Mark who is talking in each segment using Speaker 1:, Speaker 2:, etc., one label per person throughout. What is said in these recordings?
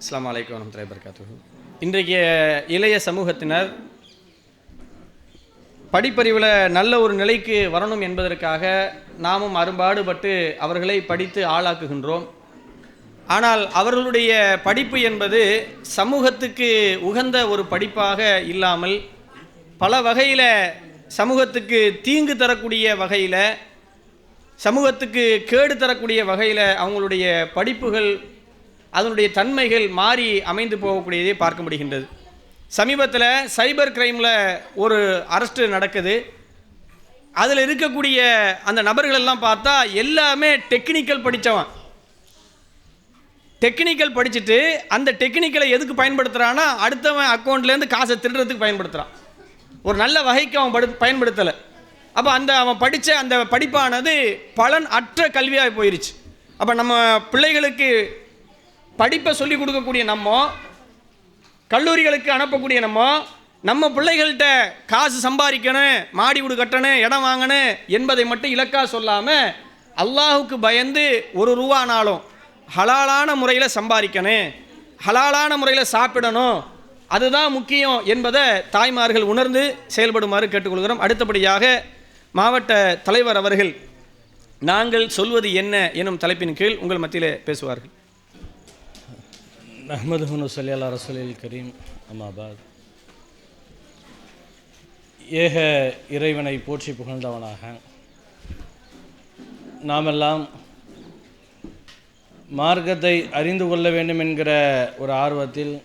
Speaker 1: அஸ்லாம் வலைக்கம் வரமத்துல்லாஹி வபரகாத்துஹு. இன்றைய இளைய சமூகத்தினர் படிப்பறிவில் நல்ல ஒரு நிலைக்கு வரணும் என்பதற்காக நாமும் அரும்பாடுபட்டு அவர்களை படித்து ஆளாக்குகின்றோம். ஆனால் அவர்களுடைய படிப்பு என்பது சமூகத்துக்கு உகந்த ஒரு படிப்பாக இல்லாமல் பல வகையில் சமூகத்துக்கு தீங்கு தரக்கூடிய வகையில் சமூகத்துக்கு கேடு தரக்கூடிய வகையில் அவங்களுடைய படிப்புகள் அதனுடைய தன்மைகள் மாறி அமைந்து போகக்கூடியதை பார்க்க முடிகின்றது. சமீபத்தில் சைபர் கிரைமில் ஒரு அரெஸ்ட்டு நடக்குது. அதில் இருக்கக்கூடிய அந்த நபர்களெல்லாம் பார்த்தா எல்லாமே டெக்னிக்கல் படித்தவன் டெக்னிக்கல் படிச்சுட்டு அந்த டெக்னிக்கலை எதுக்கு பயன்படுத்துகிறான்னா அடுத்தவன் அக்கௌண்ட்லேருந்து காசை திருடுறதுக்கு பயன்படுத்துகிறான் ஒரு நல்ல வகைக்கு அவன் படு பயன்படுத்தலை. அப்போ அந்த அவன் படித்த அந்த படிப்பானது பலன் அற்ற கல்வியாக போயிருச்சு. அப்போ நம்ம பிள்ளைகளுக்கு படிப்பை சொல்லிக் கொடுக்கக்கூடிய நம்ம கல்லூரிகளுக்கு அனுப்பக்கூடிய நம்ம நம்ம பிள்ளைகள்கிட்ட காசு சம்பாதிக்கணும் மாடி வீடு கட்டணும் இடம் வாங்கணும் என்பதை மட்டும் இலக்காக சொல்லாமல் அல்லாஹுக்கு பயந்து ஒரு ரூபானாலும் ஹலாலான முறையில் சம்பாதிக்கணும் ஹலாலான முறையில் சாப்பிடணும். அதுதான் முக்கியம் என்பதை தாய்மார்கள் உணர்ந்து செயல்படுமாறு கேட்டுக்கொள்கிறோம். அடுத்தபடியாக மாவட்ட தலைவர் அவர்கள் நாங்கள் சொல்வது என்ன எனும் தலைப்பின் கீழ் உங்கள் மத்தியில் பேசுவார்கள்.
Speaker 2: நஹமது நுசலி அல்லா ரசூலில் கரீம் அம்மாபாத் ஏக இறைவனை போற்றி புகழ்ந்தவனாக நாமெல்லாம் மார்க்கத்தை அறிந்து கொள்ள வேண்டும் என்கிற ஒரு ஆர்வத்தில்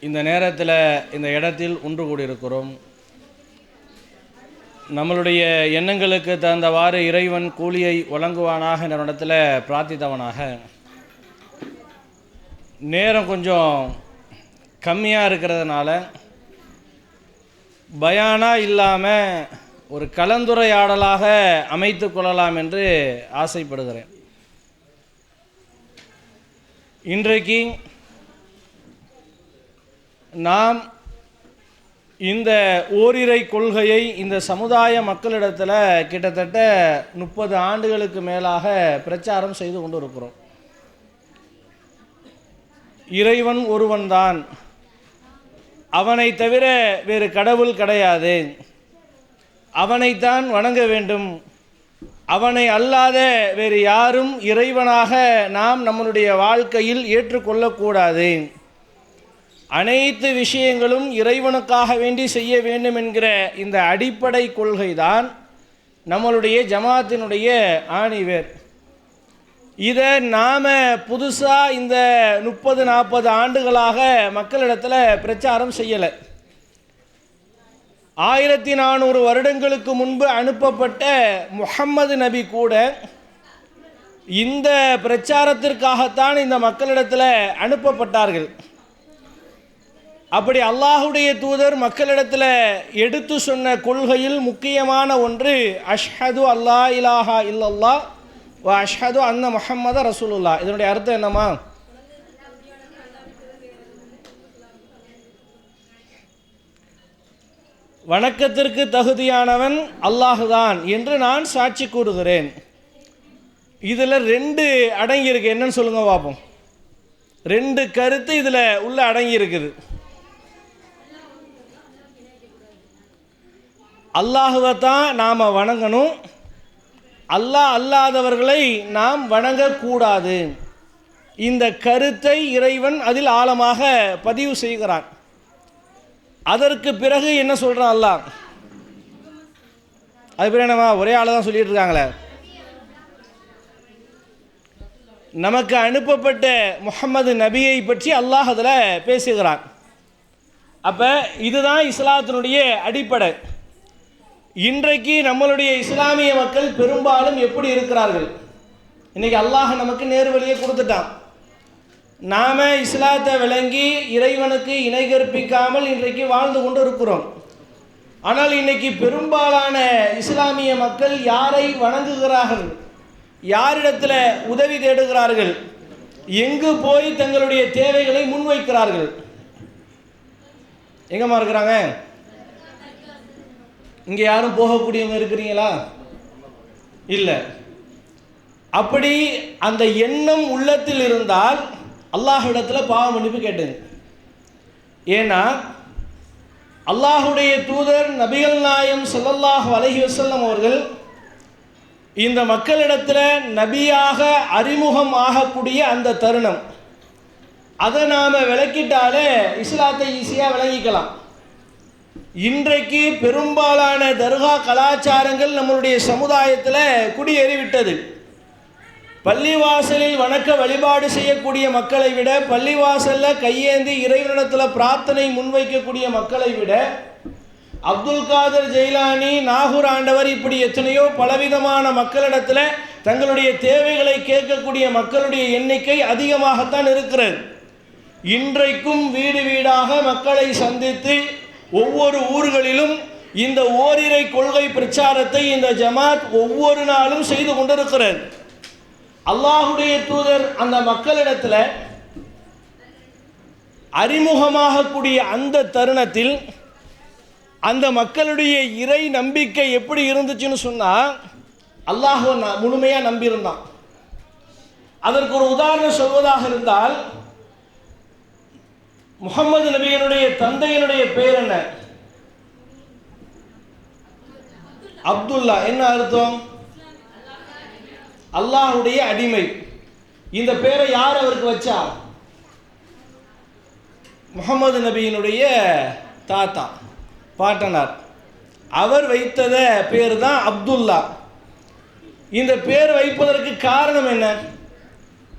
Speaker 2: இந்த நேரத்தில் இந்த இடத்தில் ஒன்று கூடியிருக்கிறோம். நம்மளுடைய எண்ணங்களுக்கு தகுந்தவாறு இறைவன் கூலியை வழங்குவானாக என்ற இடத்துல பிரார்த்தித்தவனாக நேரம் கொஞ்சம் கம்மியாக இருக்கிறதுனால பயானா இல்லாமல் ஒரு கலந்துரையாடலாக அமைத்து கொள்ளலாம் என்று ஆசைப்படுகிறேன். இன்றைக்கு நாம் இந்த ஓரிரை கொள்கையை இந்த சமுதாய மக்களிடத்தில் கிட்டத்தட்ட முப்பது ஆண்டுகளுக்கு மேலாக பிரச்சாரம் செய்து கொண்டு இருக்கிறோம் இறைவன் ஒருவன்தான். அவனை தவிர வேறு கடவுள் கிடையாது. அவனைத்தான் வணங்க வேண்டும். அவனை அல்லாத வேறு யாரும் இறைவனாக நாம் நம்மளுடைய வாழ்க்கையில் ஏற்றுக்கொள்ளக்கூடாது. அனைத்து விஷயங்களும் இறைவனுக்காக வேண்டி செய்ய வேண்டும் என்கிற இந்த அடிப்படை கொள்கைதான் நம்மளுடைய ஜமாத்தினுடைய ஆணிவேர். இதை நாம் புதுசாக இந்த முப்பது நாற்பது ஆண்டுகளாக மக்களிடத்தில் பிரச்சாரம் செய்யலை. ஆயிரத்தி நானூறு வருடங்களுக்கு முன்பு அனுப்பப்பட்ட முஹம்மது நபி கூட இந்த பிரச்சாரத்திற்காகத்தான் இந்த மக்களிடத்தில் அனுப்பப்பட்டார்கள். அப்படி அல்லாஹுடைய தூதர் மக்களிடத்தில் எடுத்து சொன்ன கொள்கையில் முக்கியமான ஒன்று அஷ்ஹது அல்லா இலாஹா இல்லல்லா வா அஷ்ஹது அன்ன முஹம்மத ரசூலுல்லா இதனுடைய அர்த்தம் என்னம்மா? வணக்கத்திற்கு தகுதியானவன் அல்லாஹுதான் என்று நான் சாட்சி கூறுகிறேன். இதில் ரெண்டு அடங்கியிருக்கு. என்னன்னு சொல்லுங்க பார்ப்போம் ரெண்டு கருத்து இதில் உள்ள அடங்கியிருக்குது. அல்லாஹுவை தான் நாம் வணங்கணும். அல்லாஹ் அல்லாதவர்களை நாம் வணங்கக்கூடாது. இந்த கருத்தை இறைவன் அதில் ஆழமாக பதிவு செய்கிறான். அதற்கு பிறகு என்ன சொல்கிறான் அல்லாஹ்? அது பிறகு என்னவா ஒரே ஆளு தான் சொல்லிட்டு இருக்காங்களே. நமக்கு அனுப்பப்பட்ட முகமது நபியை பற்றி அல்லாஹ் அதில் பேசுகிறான். அப்போ இதுதான் இஸ்லாத்தினுடைய அடிப்படை. இன்றைக்கு நம்மளுடைய இஸ்லாமிய மக்கள் பெரும்பாலும் எப்படி இருக்கிறார்கள்? இன்றைக்கி அல்லாஹ் நமக்கு நேர் வழியை கொடுத்துட்டான். நாம் இஸ்லாத்தை விளங்கி இறைவனுக்கு இணை கற்பிக்காமல் இன்றைக்கு வாழ்ந்து கொண்டு இருக்கிறோம் ஆனால் இன்னைக்கு பெரும்பாலான இஸ்லாமிய மக்கள் யாரை வணங்குகிறார்கள்? யாரிடத்தில் உதவி தேடுகிறார்கள்? எங்கு போய் தங்களுடைய தேவைகளை முன்வைக்கிறார்கள்? எங்கம்மா இருக்கிறாங்க? இங்கே யாரும் போகக்கூடியவங்க இருக்கிறீங்களா? இல்லை. அப்படி அந்த எண்ணம் உள்ளத்தில் இருந்தால் அல்லாஹிடத்தில் பாவ மன்னிப்பு கேட்டுங்க. ஏன்னா அல்லாஹுடைய தூதர் நபிகள் நாயம் சொல்லல்லாஹ் அலஹி வசல்லம் அவர்கள் இந்த மக்களிடத்தில் நபியாக அறிமுகம் ஆகக்கூடிய அந்த தருணம். அதை நாம் விளக்கிட்டாலே இஸ்லாத்தை ஈஸியாக விளங்கிக்கலாம். இன்றைக்கு பெரும்பாலான தர்கா கலாச்சாரங்கள் நம்மளுடைய சமுதாயத்தில் குடியேறிவிட்டது. பள்ளிவாசலில் வணக்க வழிபாடு செய்யக்கூடிய மக்களை விட பள்ளிவாசலில் கையேந்தி இறைவனிடத்தில் பிரார்த்தனை முன்வைக்கக்கூடிய மக்களை விட அப்துல் காதர் ஜெயிலானி நாகூர் ஆண்டவர் இப்படி எத்தனையோ பலவிதமான மக்களிடத்தில் தங்களுடைய தேவைகளை கேட்கக்கூடிய மக்களுடைய எண்ணிக்கை அதிகமாகத்தான் இருக்கிறது. இன்றைக்கும் வீடு வீடாக மக்களை சந்தித்து ஒவ்வொரு ஊர்களிலும் இந்த ஓரிரை கொள்கை பிரச்சாரத்தை இந்த ஜமாத் ஒவ்வொரு நாளும் செய்து கொண்டிருக்கிறது. அல்லாஹுடைய தூதர் அந்த மக்களிடத்தில் அறிமுகமாகக்கூடிய அந்த தருணத்தில் அந்த மக்களுடைய இறை நம்பிக்கை எப்படி இருந்துச்சுன்னு சொன்னால் அல்லாஹ் முழுமையாக நம்பியிருந்தான். அதற்கு ஒரு உதாரணம் சொல்வதாக இருந்தால் முகமது நபியனுடைய தந்தையினுடைய பேர் என்ன? அப்துல்லா. என்ன அர்த்தம்? அல்லாஹுடைய அடிமை. இந்த பேரை யார் அவருக்கு வச்சா? முகமது நபியினுடைய தாத்தா பாட்டனார். அவர் வைத்தத பேர் தான் அப்துல்லா. இந்த பேர் வைப்பதற்கு காரணம் என்ன?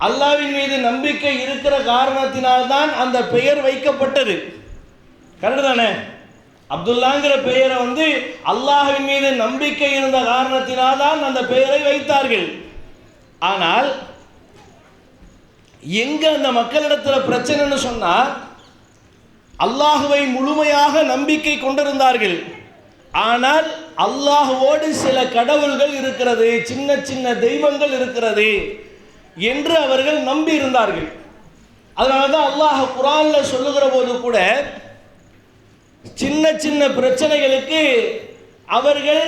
Speaker 2: அல்லாவின் மீது நம்பிக்கை இருக்கிற காரணத்தினால்தான் அந்த பெயர் வைக்கப்பட்டது. கரெக்டு தானே? அப்துல்லாங்கிற பெயரை வந்து அல்லாஹின் மீது நம்பிக்கை இருந்த காரணத்தினால்தான் அந்த பெயரை வைத்தார்கள். ஆனால் எங்க அந்த மக்களிடத்தில் பிரச்சனைன்னு சொன்னால் அல்லாஹுவை முழுமையாக நம்பிக்கை கொண்டிருந்தார்கள். ஆனால் அல்லாஹுவோடு சில கடவுள்கள் இருக்கிறது சின்ன சின்ன தெய்வங்கள் இருக்கிறது. என்று அவர்கள் நம்பி இருந்தார்கள் அதனால தான் அல்லாஹ் குரான்ல சொல்லுகிற போது கூட சின்ன சின்ன பிரச்சனைகளுக்கு அவர்கள்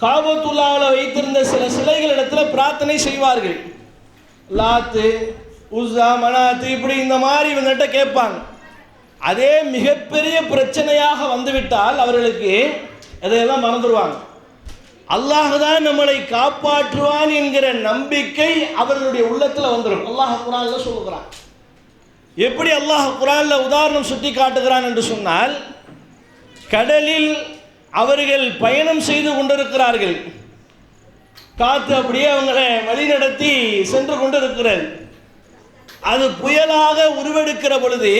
Speaker 2: காபத்துல்லாவில் வைத்திருந்த சில சிலைகள் இடத்துல பிரார்த்தனை செய்வார்கள். லாத்து உஸ்ஸா மனாத்து இப்படி இந்த மாதிரி இவங்ககிட்ட கேட்பாங்க. அதே மிகப்பெரிய பிரச்சனையாக வந்துவிட்டால் அவர்களுக்கு இதையெல்லாம் மறந்துடுவாங்க அல்லாஹ் தான் நம்மளை காப்பாற்றுவான் என்கிற நம்பிக்கை அவர்களுடைய உள்ளத்தில் வந்துடும் அல்லாஹ் குரான்ல சொல்லுகிறான். எப்படி அல்லாஹ் குரான்ல உதாரணம் சுட்டி காட்டுகிறான் என்று சொன்னால் கடலில் அவர்கள் பயணம் செய்து கொண்டிருக்கிறார்கள். காத்து அப்படியே அவங்களை வழிநடத்தி சென்று கொண்டிருக்கிறது. அது புயலாக உருவெடுக்கிற பொழுது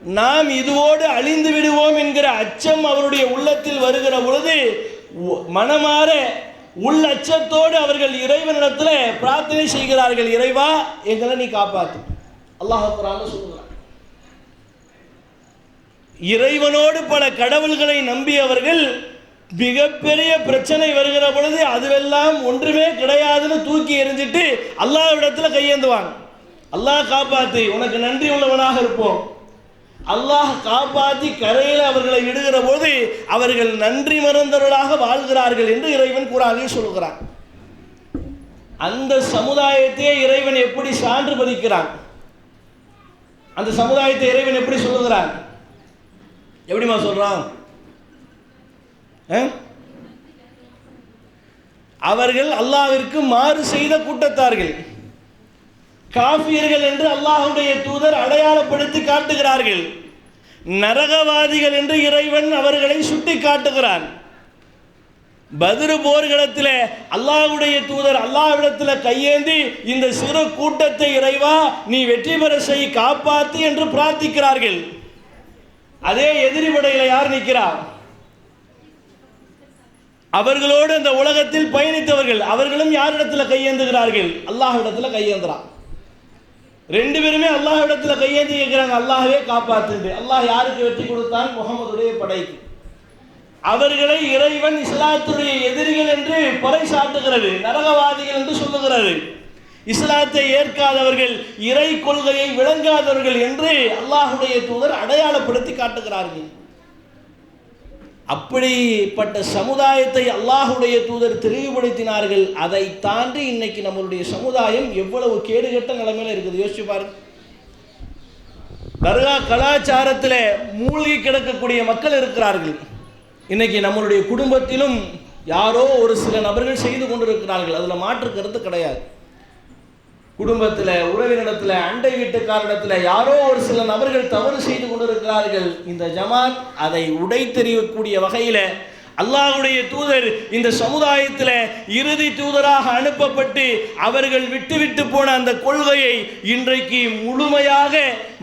Speaker 2: நாம் இதுவோடு அழிந்து விடுவோம் என்கிற அச்சம் அவருடைய உள்ளத்தில் வருகிற பொழுது மனமாற உள் அச்சத்தோடு அவர்கள் இறைவனிடத்தில் பிரார்த்தனை செய்கிறார்கள் இறைவா எங்களை நீ காப்பாத்து. அல்லாஹ் சொல்லுகிறான். இறைவனோடு பல கடவுள்களை நம்பியவர்கள் மிகப்பெரிய பிரச்சனை வருகிற பொழுது அதுவெல்லாம் ஒன்றுமே கிடையாதுன்னு தூக்கி எறிஞ்சிட்டு அல்லாஹ்விடத்துல கையேந்துவாங்க. அல்லாஹ் காப்பாத்து உனக்கு நன்றி உள்ளவனாக இருப்போம். அல்லாஹ் காப்பாற்றி கரையில் அவர்களை விடுகிற போது அவர்கள் நன்றி மறந்தவர்களாக வாழ்கிறார்கள் என்று இறைவன் குரானில் சொல்கிறான். அந்த சமுதாயத்தையே இறைவன் எப்படி சான்று பதிக்கிறான்? அந்த சமுதாயத்தை இறைவன் எப்படி சொல்லுகிறான்? எப்படிம்மா சொல்றான்? அவர்கள் அல்லாவிற்கு மாறு செய்த கூட்டத்தார்கள். காஃபியர்கள் என்று அல்லாஹுடைய தூதர் அடையாளப்படுத்தி காட்டுகிறார்கள். நரகவாதிகள் என்று இறைவன் அவர்களை சுட்டி காட்டுகிறான் பதிரு போர்க்களத்தில் அல்லாஹ்வுடைய தூதர் அல்லாஹ்விடத்தில் கையேந்தி இந்த சிறு கூட்டத்தை இறைவா நீ வெற்றி பெற செய் காப்பாத்து என்று பிரார்த்திக்கிறார்கள். அதே எதிரிபடையில் யார் நிற்கிறார் அவர்களோடு அந்த உலகத்தில் பயணித்தவர்கள் அவர்களும் யாரிடத்தில் கையேந்துகிறார்கள்? அல்லாஹ்விடத்தில் கையேந்துறான் ரெண்டு பேருமே அல்லாஹ்விடத்துல கையேந்தி கேட்கிறாங்க அல்லாஹே காப்பாத்துண்டு அல்லாஹ் யாருக்கு வெற்றி கொடுத்தான்? முகமதுடைய படைக்கு. அவர்களை இறைவன் இஸ்லாத்துடைய எதிரிகள் என்று பறைசாட்டுகிறது நரகவாதிகள் என்று சொல்லுகிறது. இஸ்லாத்தை ஏற்காதவர்கள் இறை கொள்கையை விளங்காதவர்கள் என்று அல்லாஹுடைய தூதர் அடையாளப்படுத்தி காட்டுகிறார்கள். அப்படிப்பட்ட சமுதாயத்தை அல்லாஹுடைய தூதர் தெளிவுபடுத்தினார்கள். அதை தாண்டி இன்னைக்கு நம்மளுடைய சமுதாயம் எவ்வளவு கேடுகெட்ட நிலைமையில இருக்குது. யோசிச்சு பாருங்க தர்கா கலாச்சாரத்தில் மூழ்கி கிடக்கக்கூடிய மக்கள் இருக்கிறார்கள். இன்னைக்கு நம்மளுடைய குடும்பத்திலும் யாரோ ஒரு சில நபர்கள் செய்து கொண்டிருக்கிறார்கள். அதில் மாற்று கருத்து கிடையாது. குடும்பத்தில் உறவினிடத்தில் அண்டை வீட்டுக்காரிடத்தில் யாரோ ஒரு சில நபர்கள் தவறு செய்து கொண்டிருக்கிறார்கள். இந்த ஜமாத் அதை உடைத்தெறியக்கூடிய வகையில் அல்லாஹுடைய தூதர் இந்த சமுதாயத்தில் இறுதி தூதராக அனுப்பப்பட்டு அவர்கள் விட்டுவிட்டு போன அந்த கொள்கையை இன்றைக்கு முழுமையாக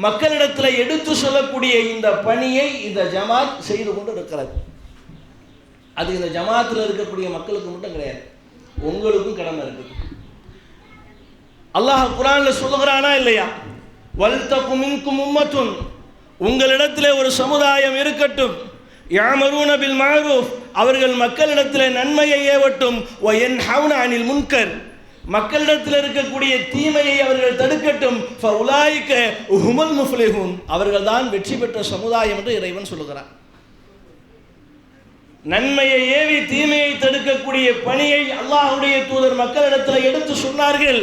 Speaker 2: மக்களிடத்தில் எடுத்து சொல்லக்கூடிய இந்த பணியை இந்த ஜமாத் செய்து கொண்டு இருக்கிறது அது இந்த ஜமாத்தில் இருக்கக்கூடிய மக்களுக்கு மட்டும் கிடையாது. உங்களுக்கும் கடமை இருக்குது அல்லாஹ் குரான்ல சொல்லுகிறானா இல்லையா? வல்தக்கும் மின்கும் உம்மத்துன். உங்களிடத்திலே ஒரு சமுதாயம் இருக்கட்டும். யாமரூன பில் மாரூஃப். அவர்கள் மக்களிடத்தில் நன்மையை ஏவட்டும். ஓ என் அனில் முன்கர். மக்களிடத்தில் இருக்கக்கூடிய தீமையை அவர்கள் தடுக்கட்டும். உலாய்க்க ஹுமல் முஃப்லிஹும் அவர்கள் தான் வெற்றி பெற்ற சமுதாயம் என்று இறைவன் சொல்லுகிறான். நன்மையை ஏவி தீமையை தடுக்கக்கூடிய பணியை அல்லாஹுடைய தூதர் மக்களிடத்தில் எடுத்து சொன்னார்கள்.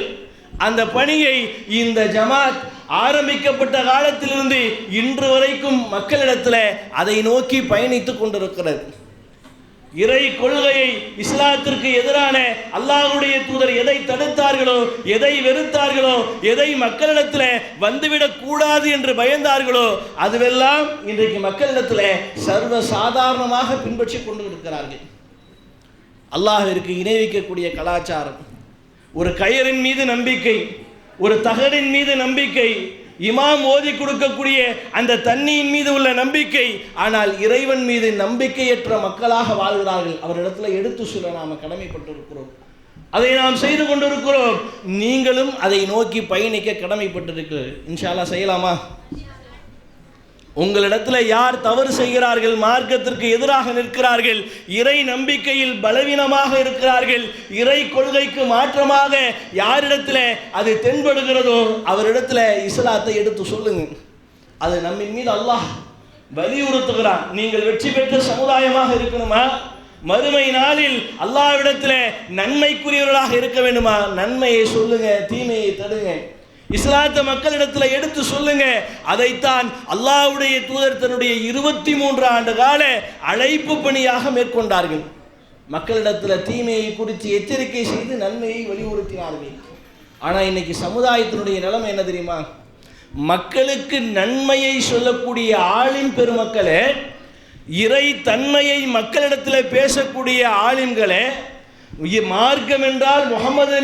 Speaker 2: அந்த பணியை இந்த ஜமாத் ஆரம்பிக்கப்பட்ட காலத்திலிருந்து இன்று வரைக்கும் மக்களிடத்தில் அதை நோக்கி பயணித்துக் கொண்டிருக்கிறது. இறை கொள்கையை இஸ்லாத்திற்கு எதிரான அல்லாஹுடைய தூதர் எதை தடுத்தார்களோ எதை வெறுத்தார்களோ எதை மக்களிடத்தில் வந்துவிடக் கூடாது என்று பயந்தார்களோ அதுவெல்லாம் இன்றைக்கு மக்களிடத்தில் சர்வ சாதாரணமாக பின்பற்றி கொண்டு இருக்கிறார்கள். அல்லாஹிற்கு இணை வைக்கக்கூடிய கலாச்சாரம். ஒரு கயரின் மீது நம்பிக்கை ஒரு தகடின் மீது நம்பிக்கை இமாம் ஓதி கொடுக்கக்கூடிய அந்த தண்ணியின் மீது உள்ள நம்பிக்கை ஆனால் இறைவன் மீது நம்பிக்கையற்ற மக்களாக வாழ்கிறார்கள். அவரிடத்துல எடுத்து சொல்ல நாம் கடமைப்பட்டிருக்கிறோம். அதை நாம் செய்து கொண்டிருக்கிறோம். நீங்களும் அதை நோக்கி பயணிக்க கடமைப்பட்டிருக்கு இன்ஷால்லா செய்யலாமா? உங்களிடத்தில் யார் தவறு செய்கிறார்கள் மார்க்கத்திற்கு எதிராக நிற்கிறார்கள் இறை நம்பிக்கையில் பலவீனமாக இருக்கிறார்கள் இறை கொள்கைக்கு மாற்றமாக யாரிடத்தில் அது தென்படுகிறதோ அவரிடத்தில் இஸ்லாத்தை எடுத்து சொல்லுங்க. அது நம்மின் மீது அல்லாஹ் வலியுறுத்துகிறான். நீங்கள் வெற்றி பெற்ற சமுதாயமாக இருக்கணுமா? மறுமை நாளில் அல்லாவிடத்தில் நன்மைக்குரியவர்களாக இருக்க வேண்டுமா? நன்மையை சொல்லுங்க தீமையை தடுங்க. இஸ்லாத்த மக்களிடத்தில் எடுத்து சொல்லுங்க. அதைத்தான் அல்லாஹ்வுடைய தூதர் தன்னுடைய இருபத்தி மூன்று ஆண்டு கால அழைப்பு பணியாக மேற்கொண்டார்கள். மக்களிடத்தில் தீமையை குறித்து எச்சரிக்கை செய்து நன்மையை வலியுறுத்தினார்கள். ஆனால் இன்னைக்கு சமுதாயத்தினுடைய நிலைமை என்ன தெரியுமா? மக்களுக்கு நன்மையை சொல்லக்கூடிய ஆளின் பெருமக்களே இறை தன்மையை மக்களிடத்தில் பேசக்கூடிய ஆளின்களை மார்க்கம் என்றால் முகமது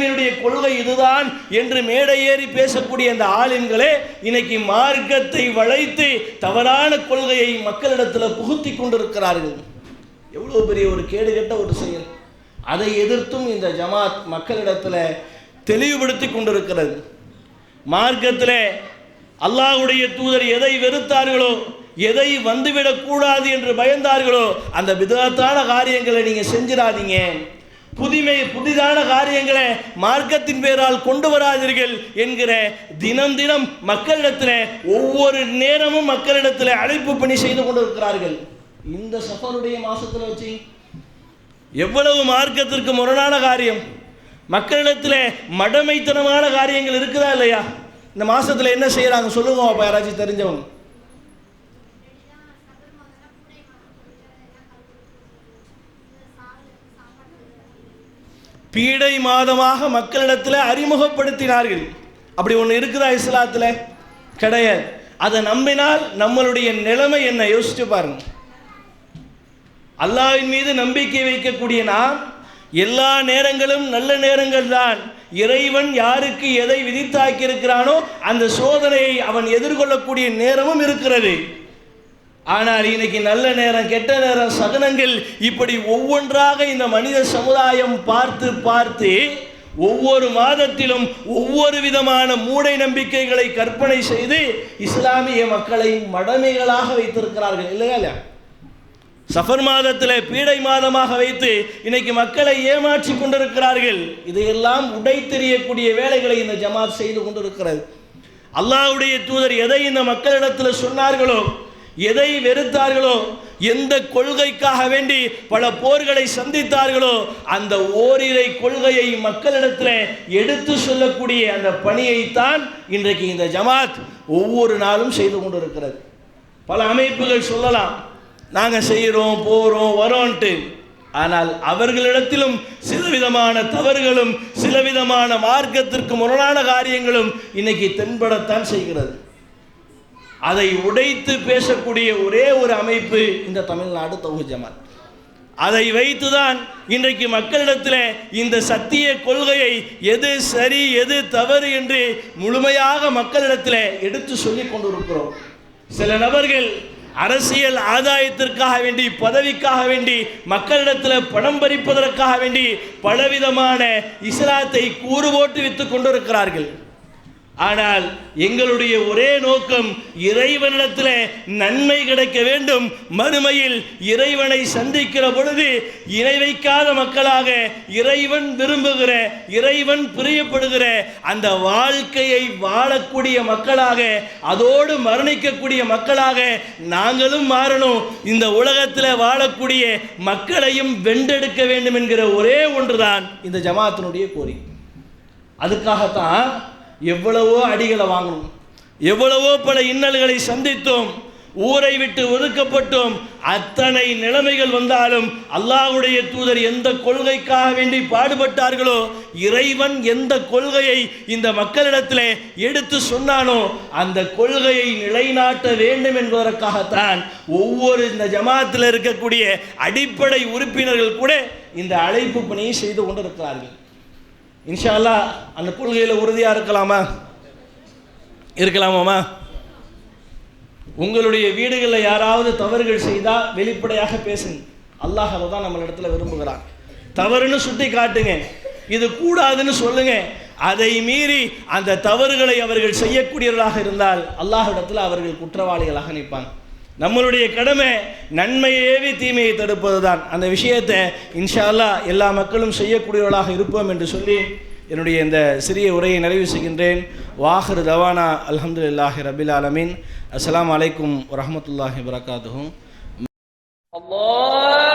Speaker 2: கொள்கை இதுதான் என்று மேடை ஏறி பேசக்கூடிய அந்த ஆளுங்களே இன்னைக்கு மார்க்கத்தை வளைத்து தவறான கொள்கையை மக்களிடத்தில் புகுத்தி கொண்டிருக்கிறார்கள். எவ்வளோ பெரிய ஒரு கேடுகட்ட ஒரு செயல். அதை எதிர்த்தும் இந்த ஜமாத் மக்களிடத்தில் தெளிவுபடுத்தி கொண்டிருக்கிறது. மார்க்கத்தில் அல்லாஹ்வுடைய தூதர் எதை வெறுத்தார்களோ எதை வந்துவிடக்கூடாது என்று பயந்தார்களோ அந்த விதத்தான காரியங்களை நீங்கள் செஞ்சிடாதீங்க. புதுமை புதிதான காரியங்களை மார்க்கத்தின் பேரால் கொண்டு வராதீர்கள் என்கிற தினம் தினம் மக்களிடத்தில் ஒவ்வொரு நேரமும் மக்களிடத்தில் அழைப்பு பணி செய்து கொண்டிருக்கிறார்கள். இந்த சஃபருடைய மாசத்தில் வச்சு எவ்வளவு மார்க்கத்திற்கு முரணான காரியம்? மக்களிடத்தில் மடமைத்தனமான காரியங்கள் இருக்குதா இல்லையா? இந்த மாசத்துல என்ன செய்யறாங்க சொல்லுங்க அப்ப யாராச்சும் தெரிஞ்சவங்க. பீடை மாதமாக மக்களிடத்தில் அறிமுகப்படுத்தினார்கள். அப்படி ஒன்று இருக்குதா இஸ்லாத்தில்? கிடையாது. அதை நம்பினால் நம்மளுடைய நிலைமை என்ன? யோசிச்சு பாருங்க. அல்லாவின் மீது நம்பிக்கை வைக்கக்கூடிய நாம் எல்லா நேரங்களும் நல்ல நேரங்கள் தான். இறைவன் யாருக்கு எதை விதித்தாக்கி இருக்கிறானோ அந்த சோதனையை அவன் எதிர்கொள்ளக்கூடிய நேரமும் இருக்கிறது. ஆனால் இன்னைக்கு நல்ல நேரம் கெட்ட நேரம் சகனங்கள் இப்படி ஒவ்வொன்றாக இந்த மனித சமுதாயம் பார்த்து பார்த்து ஒவ்வொரு மாதத்திலும் ஒவ்வொரு விதமான மூடை நம்பிக்கைகளை கற்பனை செய்து இஸ்லாமிய மக்களை மடமைகளாக வைத்திருக்கிறார்கள். இல்லையா இல்லையா? சஃபர் மாதத்தில் பீடை மாதமாக வைத்து இன்னைக்கு மக்களை ஏமாற்றி கொண்டிருக்கிறார்கள். இதையெல்லாம் உடை தெரியக்கூடிய வேலைகளை இந்த ஜமாத் செய்து கொண்டிருக்கிறது. அல்லாஹ்வுடைய தூதர் எதை இந்த மக்களிடத்தில் சொன்னார்களோ எதை வெறுத்தார்களோ எந்த கொள்கைக்காக வேண்டி பல போர்களை சந்தித்தார்களோ அந்த ஓரிரை கொள்கையை மக்களிடத்தில் எடுத்து சொல்லக்கூடிய அந்த பணியைத்தான் இன்றைக்கு இந்த ஜமாத் ஒவ்வொரு நாளும் செய்து கொண்டிருக்கிறது. பல அமைப்புகள் சொல்லலாம் நாங்கள் செய்கிறோம் போகிறோம் வரோன்ட்டு. ஆனால் அவர்களிடத்திலும் சில விதமான தவறுகளும் சில விதமான மார்க்கத்திற்கு முரணான காரியங்களும் இன்னைக்கு தென்படத்தான் செய்கிறது. அதை உடைத்து பேசக்கூடிய ஒரே ஒரு அமைப்பு இந்த தமிழ்நாடு தொகு ஜமாத். அதை வைத்துதான் இன்றைக்கு மக்களிடத்தில் இந்த சத்திய கொள்கையை எது சரி எது தவறு என்று முழுமையாக மக்களிடத்தில் எடுத்து சொல்லிக் கொண்டிருக்கிறோம். சில நபர்கள் அரசியல் ஆதாயத்திற்காக வேண்டி பதவிக்காக வேண்டி மக்களிடத்தில் பணம் பறிப்பதற்காக வேண்டி பலவிதமான இஸ்லாத்தை கூறு போட்டு வித்துக் கொண்டிருக்கிறார்கள். ஆனால் எங்களுடைய ஒரே நோக்கம் இறைவனிடத்தில் நன்மை கிடைக்க வேண்டும். மறுமையில் இறைவனை சந்திக்கிற பொழுது இணை வைக்காத மக்களாக இறைவன் விரும்புகிற இறைவன் பிரியப்படுகிற அந்த வாழ்க்கையை வாழக்கூடிய மக்களாக அதோடு மரணிக்கக்கூடிய மக்களாக நாங்களும் மாறணும். இந்த உலகத்தில் வாழக்கூடிய மக்களையும் வென்றெடுக்க வேண்டும் என்கிற ஒரே ஒன்றுதான் இந்த ஜமாத்தினுடைய கோரிக்கை. அதுக்காகத்தான் எவ்வளவோ அடிகளை வாங்கணும் எவ்வளவோ பல இன்னல்களை சந்தித்தோம். ஊரை விட்டு ஒதுக்கப்பட்டோம். அத்தனை நிலைமைகள் வந்தாலும் அல்லாஹ்வுடைய தூதர் எந்த கொள்கைக்காக வேண்டி பாடுபட்டார்களோ இறைவன் எந்த கொள்கையை இந்த மக்களிடத்தில் எடுத்து சொன்னானோ அந்த கொள்கையை நிலைநாட்ட வேண்டும் என்பதற்காகத்தான் ஒவ்வொரு இந்த ஜமாத்தில் இருக்கக்கூடிய அடிப்படை உறுப்பினர்கள் கூட இந்த அழைப்பு பணியை செய்து கொண்டிருக்கிறார்கள். இன்ஷா அல்லாஹ் அந்த கொள்கையில் உறுதியாக இருக்கலாமா? இருக்கலாமாமா? உங்களுடைய வீடுகளில் யாராவது தவறுகள் செய்தால் வெளிப்படையாக பேசுங்க. அல்லாஹ் அதை தான் நம்ம இடத்துல விரும்புகிறான். தவறுன்னு சுட்டி காட்டுங்க. இது கூடாதுன்னு சொல்லுங்க. அதை மீறி அந்த தவறுகளை அவர்கள் செய்யக்கூடியவர்களாக இருந்தால் இடத்துல அவர்கள் குற்றவாளிகளாக நிற்பாங்க. நம்மளுடைய கடமை நன்மையை ஏவி தீமையை தடுப்பது தான் அந்த விஷயத்தை இன்ஷால்லா எல்லா மக்களும் செய்யக்கூடியவர்களாக இருப்போம் என்று சொல்லி என்னுடைய இந்த சிறிய உரையை நிறைவு செய்கின்றேன். வாஹர் தவானா அலமது இல்லாஹி ரபில் ஆலமின். அஸ்லாம் வலைக்கும் வரமத்துல்லாஹி வரகாத்துகும் அல்லாஹ்!